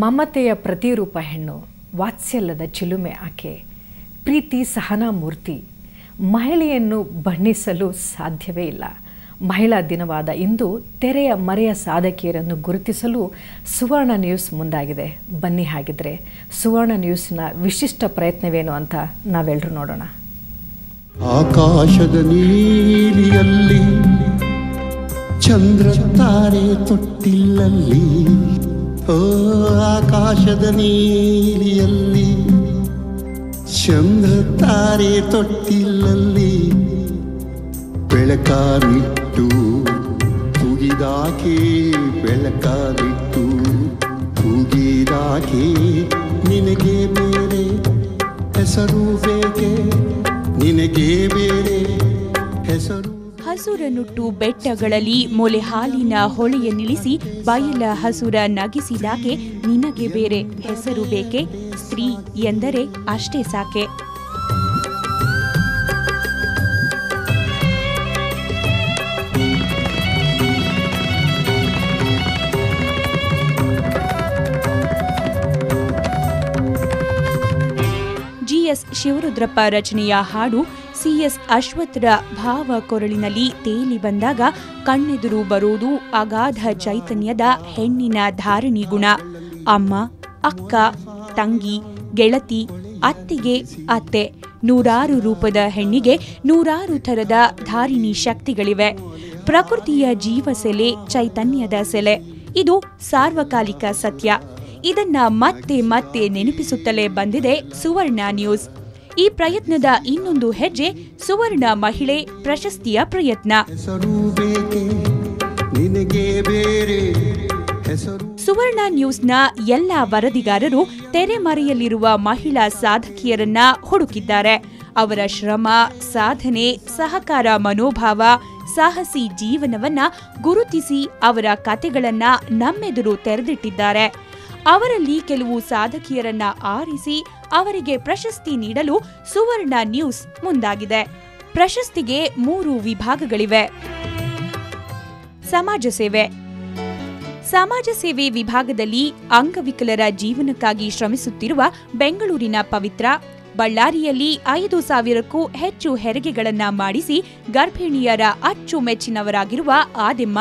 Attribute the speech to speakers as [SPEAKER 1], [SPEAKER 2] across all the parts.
[SPEAKER 1] ಮಮತೆಯ ಪ್ರತಿರೂಪ ಹೆಣ್ಣು, ವಾತ್ಸಲ್ಯದ ಚಿಲುಮೆ ಆಕೆ, ಪ್ರೀತಿ ಸಹನಾ ಮೂರ್ತಿ ಮಹಿಳೆಯನ್ನು ಬಣ್ಣಿಸಲು ಸಾಧ್ಯವೇ ಇಲ್ಲ. ಮಹಿಳಾ ದಿನವಾದ ಇಂದು ತೆರೆಯ ಮರೆಯ ಸಾಧಕಿಯರನ್ನು ಗುರುತಿಸಲು ಸುವರ್ಣ ನ್ಯೂಸ್ ಮುಂದಾಗಿದೆ. ಬನ್ನಿ ಹಾಗಿದ್ರೆ ಸುವರ್ಣ ನ್ಯೂಸ್ನ ವಿಶಿಷ್ಟ ಪ್ರಯತ್ನವೇನು ಅಂತ ನಾವೆಲ್ಲರೂ ನೋಡೋಣ.
[SPEAKER 2] ಆಕಾಶದ ನೀಲಿಯಲ್ಲಿ ಚಂದ್ರ ತಾರೆ ತೊಟ್ಟಿಲ್ಲಲ್ಲಿ ಓ, ಆಕಾಶದ ನೀಲಿಯಲ್ಲಿ ಚಂದ್ರ ತಾರೆ ತೊಟ್ಟಿಲ್ಲಲ್ಲಿ ಬೆಳಕಾನಿಟ್ಟು ಕುಗಿದಾಕೆ ಬೆಳಕಾನಿಟ್ಟು ಕುಗಿದಾಕೆ ನಿನಗೆ ಬೇರೆ ಹೆಸರು ಬೇಕೆ? ನಿನಗೆ ಬೇರೆ ಹೆಸರು
[SPEAKER 3] ಹಸುರನುಟ್ಟು ಬೆಟ್ಟಗಳಲ್ಲಿ ಮೊಲೆ ಹಾಲಿನ ಹೊಳೆಯ ನಿಲ್ಲಿಸಿ ಬಯಲ ಹಸುರ ನಗಿಸಿದಾಕೆ ನಿನಗೆ ಬೇರೆ ಹೆಸರು ಬೇಕೆ? ಸ್ತ್ರೀ ಎಂದರೆ ಅಷ್ಟೇ ಸಾಕೆ. ಜಿಎಸ್ ಶಿವರುದ್ರಪ್ಪ ರಚನೆಯ ಹಾಡು ಸಿಎಸ್ ಅಶ್ವಥ್ರ ಭಾವ ಕೊರಳಿನಲ್ಲಿ ತೇಲಿ ಬಂದಾಗ ಕಣ್ಣೆದುರು ಬರುವುದು ಅಗಾಧ ಚೈತನ್ಯದ ಹೆಣ್ಣಿನ ಧಾರಣಿ ಗುಣ. ಅಮ್ಮ, ಅಕ್ಕ, ತಂಗಿ, ಗೆಳತಿ, ಅತ್ತಿಗೆ ಅತ್ತೆ ನೂರಾರು ರೂಪದ ಹೆಣ್ಣಿಗೆ ನೂರಾರು ಥರದ ಧಾರಿಣಿ ಶಕ್ತಿಗಳಿವೆ. ಪ್ರಕೃತಿಯ ಜೀವಸೆಲೆ ಚೈತನ್ಯದ ಸೆಲೆ. ಇದು ಸಾರ್ವಕಾಲಿಕ ಸತ್ಯ. ಇದನ್ನ ಮತ್ತೆ ಮತ್ತೆ ನೆನಪಿಸುತ್ತಲೇ ಬಂದಿದೆ ಸುವರ್ಣ ನ್ಯೂಸ್. ಈ ಪ್ರಯತ್ನದ ಇನ್ನೊಂದು ಹೆಜ್ಜೆ ಸುವರ್ಣ ಮಹಿಳೆ ಪ್ರಶಸ್ತಿಯ ಪ್ರಯತ್ನ. ಸುವರ್ಣ ನ್ಯೂಸ್ನ ಎಲ್ಲ ವರದಿಗಾರರು ತೆರೆಮರೆಯಲ್ಲಿರುವ ಮಹಿಳಾ ಸಾಧಕಿಯರನ್ನ ಹುಡುಕಿದ್ದಾರೆ. ಅವರ ಶ್ರಮ ಸಾಧನೆ ಸಹಕಾರ ಮನೋಭಾವ ಸಾಹಸಿ ಜೀವನವನ್ನ ಗುರುತಿಸಿ ಅವರ ಕತೆಗಳನ್ನ ನಮ್ಮೆದುರು ತೆರೆದಿಟ್ಟಿದ್ದಾರೆ. ಅವರಲ್ಲಿ ಕೆಲವು ಸಾಧಕಿಯರನ್ನ ಆರಿಸಿ ಅವರಿಗೆ ಪ್ರಶಸ್ತಿ ನೀಡಲು ಸುವರ್ಣ ನ್ಯೂಸ್ ಮುಂದಾಗಿದೆ. ಪ್ರಶಸ್ತಿಗೆ ಮೂರು ವಿಭಾಗಗಳಿವೆ. ಸಮಾಜ ಸೇವೆ. ಸಮಾಜ ಸೇವೆ ವಿಭಾಗದಲ್ಲಿ ಅಂಗವಿಕಲರ ಜೀವನಕ್ಕಾಗಿ ಶ್ರಮಿಸುತ್ತಿರುವ ಬೆಂಗಳೂರಿನ ಪವಿತ್ರ, ಬಳ್ಳಾರಿಯಲ್ಲಿ ಐದು ಸಾವಿರಕ್ಕೂ ಹೆಚ್ಚು ಹೆರಿಗೆಗಳನ್ನು ಮಾಡಿಸಿ ಗರ್ಭಿಣಿಯರ ಅಚ್ಚುಮೆಚ್ಚಿನವರಾಗಿರುವ ಆದಿಮ್ಮ,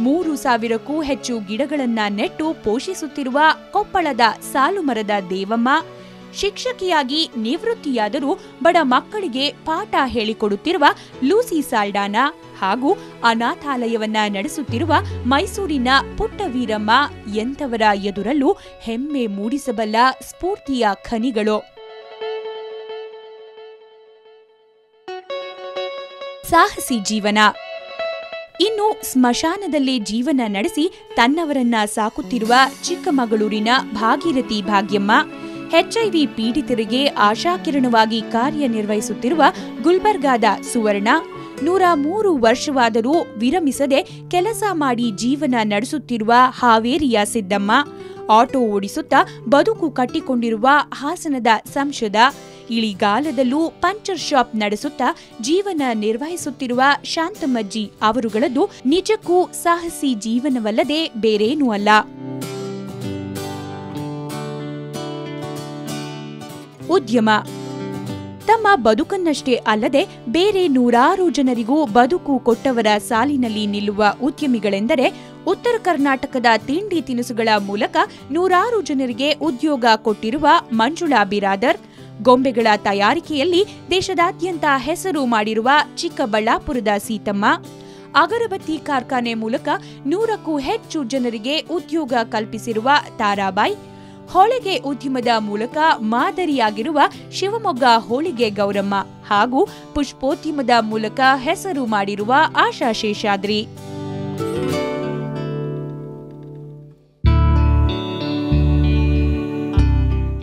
[SPEAKER 3] ಮೂರು ಸಾವಿರಕ್ಕೂ ಹೆಚ್ಚು ಗಿಡಗಳನ್ನು ನೆಟ್ಟು ಪೋಷಿಸುತ್ತಿರುವ ಕೊಪ್ಪಳದ ಸಾಲುಮರದ ದೇವಮ್ಮ ಶಿಕ್ಷಕಿಯಾಗಿ ನಿವೃತ್ತಿಯಾದರೂ ಬಡ ಮಕ್ಕಳಿಗೆ ಪಾಠ ಹೇಳಿಕೊಡುತ್ತಿರುವ ಲೂಸಿ ಸಾಲ್ಡಾನ ಹಾಗೂ ಅನಾಥಾಲಯವನ್ನ ನಡೆಸುತ್ತಿರುವ ಮೈಸೂರಿನ ಪುಟ್ಟವೀರಮ್ಮ ಎಂಥವರ ಎದುರಲ್ಲೂ ಹೆಮ್ಮೆ ಮೂಡಿಸಬಲ್ಲ ಸ್ಫೂರ್ತಿಯ ಖನಿಗಳು. ಸಾಹಸಿ ಜೀವನ. ಇನ್ನು ಸ್ಮಶಾನದಲ್ಲಿ ಜೀವನ ನಡೆಸಿ ತನ್ನವರನ್ನ ಸಾಕುತ್ತಿರುವ ಚಿಕ್ಕಮಗಳೂರಿನ ಭಾಗೀರಥಿ ಭಾಗ್ಯಮ್ಮ ಎಚ್ಐವಿ ಪೀಡಿತರಿಗೆ ಆಶಾಕಿರಣವಾಗಿ ಕಾರ್ಯನಿರ್ವಹಿಸುತ್ತಿರುವ ಗುಲ್ಬರ್ಗಾದ ಸುವರ್ಣ, ನೂರ ಮೂರು ವರ್ಷವಾದರೂ ವಿರಮಿಸದೆ ಕೆಲಸ ಮಾಡಿ ಜೀವನ ನಡೆಸುತ್ತಿರುವ ಹಾವೇರಿಯ ಸಿದ್ದಮ್ಮ, ಆಟೋ ಓಡಿಸುತ್ತಾ ಬದುಕು ಕಟ್ಟಿಕೊಂಡಿರುವ ಹಾಸನದ ಸಂಶದ, ಇಳಿಗಾಲದಲ್ಲೂ ಪಂಚರ್ ಶಾಪ್ ನಡೆಸುತ್ತಾ ಜೀವನ ನಿರ್ವಹಿಸುತ್ತಿರುವ ಶಾಂತಮ್ಮಜ್ಜಿ ಅವರುಗಳದ್ದು ನಿಜಕ್ಕೂ ಸಾಹಸಿ ಜೀವನವಲ್ಲದೆ ಬೇರೇನೂ ಅಲ್ಲ. ಉದ್ಯಮ. ತಮ್ಮ ಬದುಕನ್ನಷ್ಟೇ ಅಲ್ಲದೆ ಬೇರೆ ನೂರಾರು ಜನರಿಗೂ ಬದುಕು ಕೊಟ್ಟವರ ಸಾಲಿನಲ್ಲಿ ನಿಲ್ಲುವ ಉದ್ಯಮಿಗಳೆಂದರೆ ಉತ್ತರ ಕರ್ನಾಟಕದ ತಿಂಡಿ ತಿನಿಸುಗಳ ಮೂಲಕ ನೂರಾರು ಜನರಿಗೆ ಉದ್ಯೋಗ ಕೊಟ್ಟಿರುವ ಮಂಜುಳಾ ಬಿರಾದರ್. ಗೊಂಬೆಗಳ ತಯಾರಿಕೆಯಲ್ಲಿ ದೇಶದಾದ್ಯಂತ ಹೆಸರು ಮಾಡಿರುವ ಚಿಕ್ಕಬಳ್ಳಾಪುರದ ಸೀತಮ್ಮ. ಅಗರಬತ್ತಿ ಕಾರ್ಖಾನೆ ಮೂಲಕ ನೂರಕ್ಕೂ ಹೆಚ್ಚು ಜನರಿಗೆ ಉದ್ಯೋಗ ಕಲ್ಪಿಸಿರುವ ತಾರಾಬಾಯಿ. ಹೋಳಿಗೆ ಉದ್ಯಮದ ಮೂಲಕ ಮಾದರಿಯಾಗಿರುವ ಶಿವಮೊಗ್ಗ ಹೋಳಿಗೆ ಗೌರಮ್ಮ ಹಾಗೂ ಪುಷ್ಪೋದ್ಯಮದ ಮೂಲಕ ಹೆಸರು ಮಾಡಿರುವ ಆಶಾ ಶೇಷಾದ್ರಿ.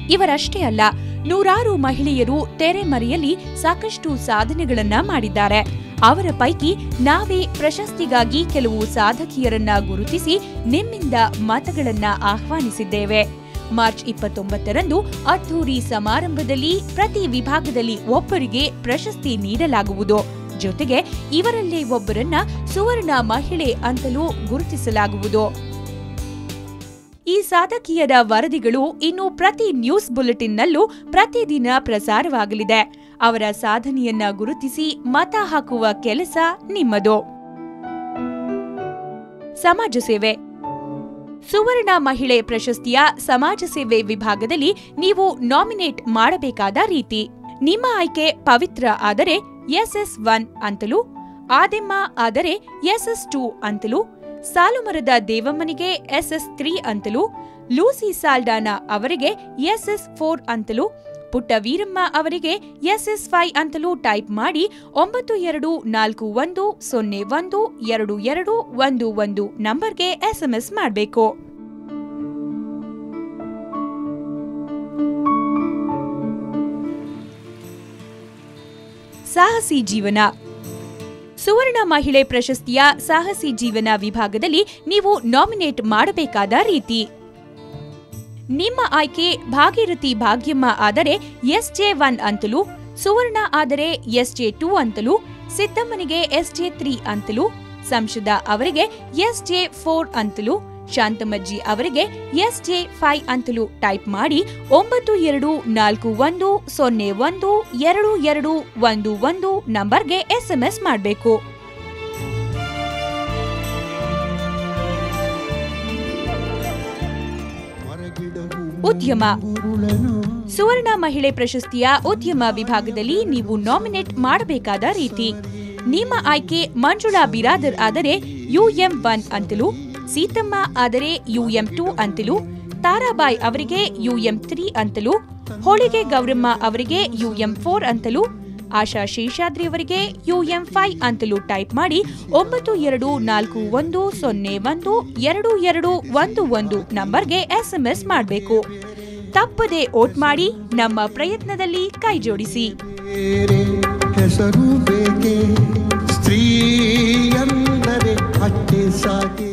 [SPEAKER 3] ಇವರಷ್ಟೇ ಅಲ್ಲ, ನೂರಾರು ಮಹಿಳೆಯರು ತೆರೆಮರೆಯಲ್ಲಿ ಸಾಕಷ್ಟು ಸಾಧನೆಗಳನ್ನ ಮಾಡಿದ್ದಾರೆ. ಅವರ ಪೈಕಿ ನಾವೇ ಪ್ರಶಸ್ತಿಗಾಗಿ ಕೆಲವು ಸಾಧಕಿಯರನ್ನ ಗುರುತಿಸಿ ನಿಮ್ಮಿಂದ ಮತಗಳನ್ನ ಆಹ್ವಾನಿಸಿದ್ದೇವೆ. ಮಾರ್ಚ್ ಇಪ್ಪತ್ತೊಂಬತ್ತರಂದು ಅದ್ಧೂರಿ ಸಮಾರಂಭದಲ್ಲಿ ಪ್ರತಿ ವಿಭಾಗದಲ್ಲಿ ಒಬ್ಬರಿಗೆ ಪ್ರಶಸ್ತಿ ನೀಡಲಾಗುವುದು. ಜೊತೆಗೆ ಇವರಲ್ಲೇ ಒಬ್ಬರನ್ನ ಸುವರ್ಣ ಮಹಿಳೆ ಅಂತಲೂ ಗುರುತಿಸಲಾಗುವುದು. ಈ ಸಾಧಕಿಯರ ವರದಿಗಳು ಇನ್ನು ಪ್ರತಿ ನ್ಯೂಸ್ ಬುಲೆಟಿನ್ನಲ್ಲೂ ಪ್ರತಿದಿನ ಪ್ರಸಾರವಾಗಲಿದೆ. ಅವರ ಸಾಧನೆಯನ್ನ ಗುರುತಿಸಿ ಮತ ಹಾಕುವ ಕೆಲಸ ನಿಮ್ಮದು. ಸಮಾಜ ಸೇವೆ. ಸುವರ್ಣ ಮಹಿಳೆ ಪ್ರಶಸ್ತಿಯ ಸಮಾಜ ಸೇವೆ ವಿಭಾಗದಲ್ಲಿ ನೀವು ನಾಮಿನೇಟ್ ಮಾಡಬೇಕಾದ ರೀತಿ. ನಿಮ್ಮ ಆಯ್ಕೆ ಪವಿತ್ರ ಆದರೆ ಎಸ್ಎಸ್ ಒನ್ ಅಂತಲೂ, ಆದೆಮ್ಮ ಆದರೆ ಎಸ್ಎಸ್ ಟೂ ಅಂತಲೂ, ಸಾಲುಮರದ ದೇವಮ್ಮನಿಗೆ ಎಸ್ಎಸ್ ತ್ರೀ ಅಂತಲೂ, ಲೂಸಿ ಸಾಲ್ಡಾನ ಅವರಿಗೆ ಎಸ್ಎಸ್ ಫೋರ್ ಅಂತಲೂ ಪುಟ್ಟ ವೀರಮ್ಮ ಅವರಿಗೆ ಎಸ್ಎಸ್ ಫೈ ಅಂತಲೂ ಟೈಪ್ ಮಾಡಿ ಒಂಬತ್ತು ಎರಡು ನಾಲ್ಕು ಒಂದು ಸೊನ್ನೆ ಒಂದು ಎರಡು ಎರಡು ಒಂದು ಒಂದು ನಂಬರ್ಗೆ ಎಸ್ಎಂಎಸ್ ಮಾಡಬೇಕು. ಸಾಹಸಿ ಜೀವನ. ಸುವರ್ಣ ಮಹಿಳೆ ಪ್ರಶಸ್ತಿಯ ಸಾಹಸಿ ಜೀವನ ವಿಭಾಗದಲ್ಲಿ ನೀವು ನಾಮಿನೇಟ್ ಮಾಡಬೇಕಾದ ರೀತಿ. ನಿಮ್ಮ ಆಯ್ಕೆ ಭಾಗೀರಥಿ ಭಾಗ್ಯಮ್ಮ ಆದರೆ ಎಸ್ಜೆ ಒನ್ ಅಂತಲೂ, ಸುವರ್ಣ ಆದರೆ ಎಸ್ಜೆ ಟೂ ಅಂತಲೂ, ಸಿದ್ದಮ್ಮನಿಗೆ ಎಸ್ಜೆ ತ್ರೀ ಅಂತಲೂ, ಸಂಶದ ಅವರಿಗೆ ಎಸ್ಜೆ ಫೋರ್ ಅಂತಲೂ ಶಾಂತಮಜ್ಜಿ ಅವರಿಗೆ ಎಸ್ಜೆ ಫೈವ್ ಅಂತಲೂ ಟೈಪ್ ಮಾಡಿ ಒಂಬತ್ತು ಎರಡು ನಾಲ್ಕು ಒಂದು ಸೊನ್ನೆ ಒಂದು ಎರಡು ಎರಡು ಒಂದು ಒಂದು ನಂಬರ್ಗೆ ಎಸ್ಎಂಎಸ್ ಮಾಡಬೇಕು. ಉದ್ಯಮ. ಸುವರ್ಣ ಮಹಿಳೆ ಪ್ರಶಸ್ತಿಯ ಉದ್ಯಮ ವಿಭಾಗದಲ್ಲಿ ನೀವು ನಾಮಿನೇಟ್ ಮಾಡಬೇಕಾದ ರೀತಿ. ನಿಮ್ಮ ಆಯ್ಕೆ ಮಂಜುಳಾ ಬಿರಾದರ್ ಆದರೆ ಯುಎಂ ಒನ್ ಅಂತಲೂ, ಸೀತಮ್ಮ ಆದರೆ ಯುಎಂ ಟೂ ಅಂತಲೂ, ತಾರಾಬಾಯಿ ಅವರಿಗೆ ಯುಎಂ ತ್ರೀ ಅಂತಲೂ, ಹೋಳಿಗೆ ಗೌರಮ್ಮ ಅವರಿಗೆ ಯುಎಂ ಫೋರ್ ಅಂತಲೂ ಆಶಾ ಶೇಷಾದ್ರಿ ಅವರಿಗೆ ಯುಎಂ ಫೈ ಅಂತಲೂ ಟೈಪ್ ಮಾಡಿ ಒಂಬತ್ತು ಎರಡು ನಾಲ್ಕು ಒಂದು ಸೊನ್ನೆ ಒಂದು ಎರಡು ಎರಡು ಒಂದು ಒಂದು ನಂಬರ್ಗೆ ಎಸ್ಎಂಎಸ್ ಮಾಡಬೇಕು. ತಪ್ಪದೆ ಓಟ್ ಮಾಡಿ ನಮ್ಮ ಪ್ರಯತ್ನದಲ್ಲಿ ಕೈ ಜೋಡಿಸಿ.
[SPEAKER 2] ಸ್ತ್ರೀ ಅಟ್ಟೆ